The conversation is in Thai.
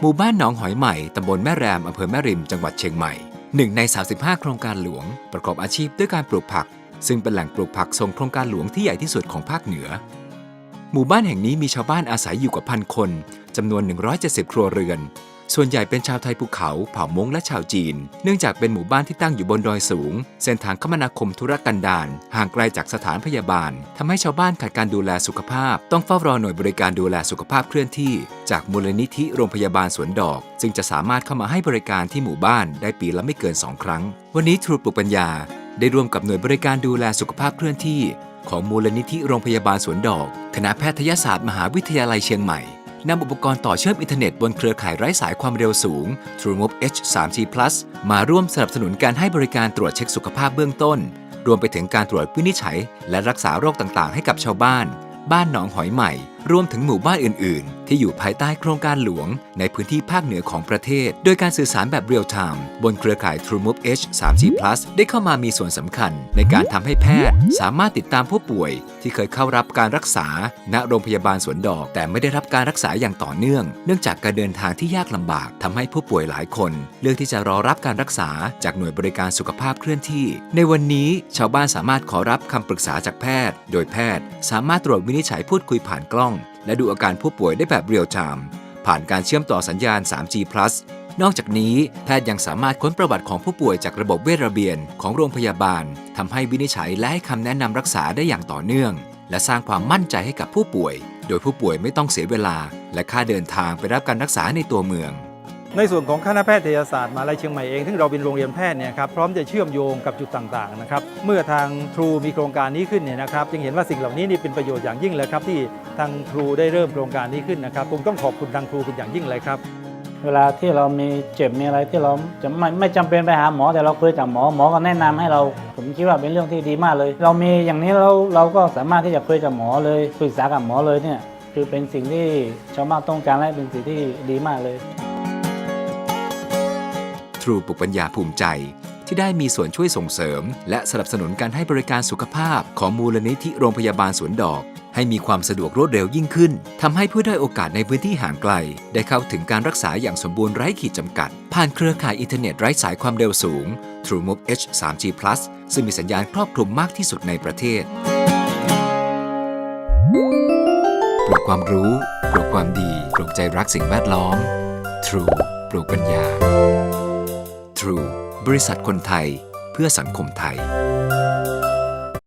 หมู่บ้านหนองหอยใหม่ ตำบลแม่แรม อำเภอแม่ริม จังหวัดเชียงใหม่หนึ่งใน 35 โครงการหลวง ประกอบอาชีพด้วยการปลูกผัก ซึ่งเป็นแหล่งปลูกผักทรงโครงการหลวงที่ใหญ่ที่สุดของภาคเหนือ หมู่บ้านแห่งนี้มีชาวบ้านอาศัยอยู่กว่าพันคนจำนวน 170 ครัวเรือน ส่วนใหญ่เป็นชาวไทยภูเขาเผ่ามงและชาวจีน เนื่องจากเป็นหมู่บ้านที่ตั้งอยู่บนดอยสูง เส้นทางคมนาคมธุรกันดารห่างไกลจากสถานพยาบาลทำให้ชาวบ้านขาดการดูแลสุขภาพ ต้องเฝ้ารอหน่วยบริการดูแลสุขภาพเคลื่อนที่ จากมูลนิธิโรงพยาบาลสวนดอกจึงจะสามารถเข้ามาให้บริการที่หมู่บ้านได้ปีละไม่เกิน 2 ครั้ง วันนี้ทรูปลุกปัญญา ได้ร่วมกับหน่วยบริการดูแลสุขภาพเคลื่อนที่ ของมูลนิธิโรงพยาบาลสวนดอก คณะแพทยศาสตร์มหาวิทยาลัยเชียงใหม่ นำอุปกรณ์ต่อเชื่อมอินเทอร์เน็ตบนเครือข่ายไร้สายความเร็วสูง TrueMove H 3G Plus มาร่วมสนับสนุนการให้บริการตรวจเช็คสุขภาพเบื้องต้น รวมไปถึงการตรวจวินิจฉัย และรักษาโรคต่างๆ ให้กับชาวบ้าน บ้านหนองหอยใหม่ รวมถึงหมู่บ้านอื่น ๆ ที่อยู่ภายใต้โครงการหลวง ในพื้นที่ภาคเหนือของประเทศ โดยการสื่อสารแบบเรียลไทม์บนเครือข่าย TrueMove H 3G Plus ได้เข้ามามีส่วนสำคัญ ในการทำให้แพทย์ สามารถติดตามผู้ป่วย ที่เคยเข้ารับการรักษา ณโรงพยาบาลสวนดอก แต่ไม่ได้รับการรักษาอย่างต่อเนื่อง เนื่องจากการเดินทางที่ยากลำบากทำให้ผู้ป่วยหลายคน เลือกที่จะรอรับการรักษาจากหน่วยบริการสุขภาพเคลื่อนที่ ในวันนี้ชาวบ้านสามารถขอรับคำปรึกษาจากแพทย์ โดยแพทย์ สามารถตรวจวินิจฉัยพูดคุยผ่านกล้อง และดูอาการผู้ป่วยได้แบบเรียลไทม์ผ่านการเชื่อมต่อสัญญาณ 3G+ นอกจากนี้แพทย์ยังสามารถค้นประวัติของผู้ป่วยจากระบบเวชระเบียนของโรงพยาบาลทำให้วินิจฉัยและให้คำแนะนำรักษาได้อย่างต่อเนื่อง และสร้างความมั่นใจให้กับผู้ป่วย โดยผู้ป่วยไม่ต้องเสียเวลา และค่าเดินทางไปรับการรักษาในตัวเมือง ในส่วนของคณะแพทยศาสตร์มหาลัยเชียงใหม่เองซึ่งเราเป็นโรงเรียนแพทย์เนี่ยครับพร้อมจะเชื่อมโยงกับจุดต่างๆนะครับเมื่อทางทรูมีโครงการนี้ขึ้นเนี่ยนะครับจึงเห็นว่าสิ่งเหล่านี้นี่เป็นประโยชน์อย่างยิ่งเลยครับที่ทางทรูได้เริ่มโครงการนี้ขึ้นนะครับผมต้องขอบคุณทางทรูเป็นอย่างยิ่งเลยครับเวลาที่เรามีเจ็บมีอะไรที่เราจะไม่ไม่จำเป็นไปหาหมอแต่เราคุยจากหมอหมอก็แนะนำให้เรา ผมคิดว่าเป็นเรื่องที่ดีมากเลย เรามีอย่างนี้เราเราก็สามารถที่จะคุยกับหมอเลยปรึกษากับหมอเลยเนี่ยคือเป็นสิ่งที่ชาวบ้านต้องการและเป็นสิ่งที่ดีมากเลย ทรูปลุกปัญญาภูมิใจ ที่ได้มีส่วนช่วยส่งเสริม และสนับสนุนการให้บริการสุขภาพของมูลนิธิโรงพยาบาลสวนดอก ให้มีความสะดวกรวดเร็วยิ่งขึ้นทำให้ผู้ได้โอกาสในพื้นที่ห่างไกล ได้เข้าถึงการรักษาอย่างสมบูรณ์ไร้ขีดจำกัด ผ่านเครือข่ายอินเทอร์เน็ตไร้สายความเร็วสูง TrueMove H 3G Plus ซึ่งมีสัญญาณครอบคลุมมากที่สุดในประเทศปลูกความรู้ ปลูกความดี ปลูกใจรักสิ่งแวดล้อม True ปลูกปัญญา บริษัทคนไทยเพื่อสังคมไทย